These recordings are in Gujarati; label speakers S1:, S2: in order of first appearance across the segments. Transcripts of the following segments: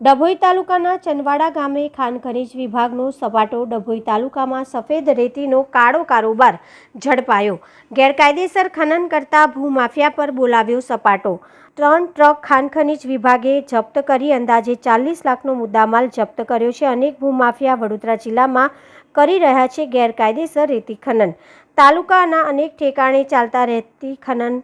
S1: ડભોઈ તાલુકાના ચંદવાડા ગામે ખાન ખનીજ વિભાગનો સપાટો ડભોઈ તાલુકામાં સફેદ રેતીનો કાળો કારોબાર ઝડપાયો. ગેરકાયદેસર ખનન કરતા ભૂમાફિયા પર બોલાવ્યો સપાટો. ત્રણ ટ્રક ખાન ખનીજ વિભાગે જપ્ત કરી અંદાજે ચાલીસ લાખનો મુદ્દામાલ જપ્ત કર્યો છે. અનેક ભૂમાફિયા વડોદરા જિલ્લામાં કરી રહ્યા છે ગેરકાયદેસર રેતી ખનન. તાલુકાના અનેક ઠેકાણે ચાલતા રેતી ખનન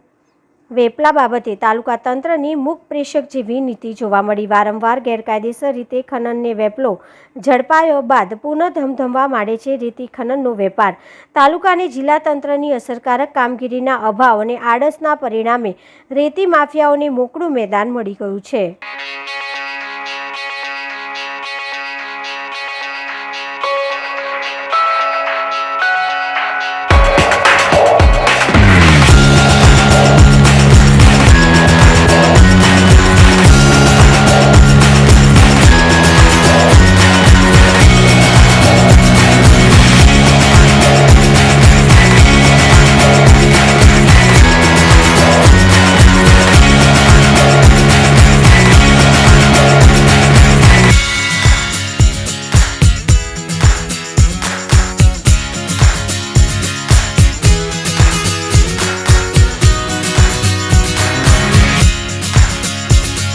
S1: વેપલા બાબતે તાલુકા તંત્રની મુખ પ્રેષક જેવી નીતિ જોવા મળી. વારંવાર ગેરકાયદેસર રીતે ખનનને વેપલો, ઝડપાયો બાદ પુનઃ ધમધમવા માંડે છે રેતી ખનનનો વેપાર. તાલુકાને જિલ્લા તંત્રની અસરકારક કામગીરીના અભાવ અને આળસના પરિણામે રેતી માફિયાઓને મોકળું મેદાન મળી ગયું છે.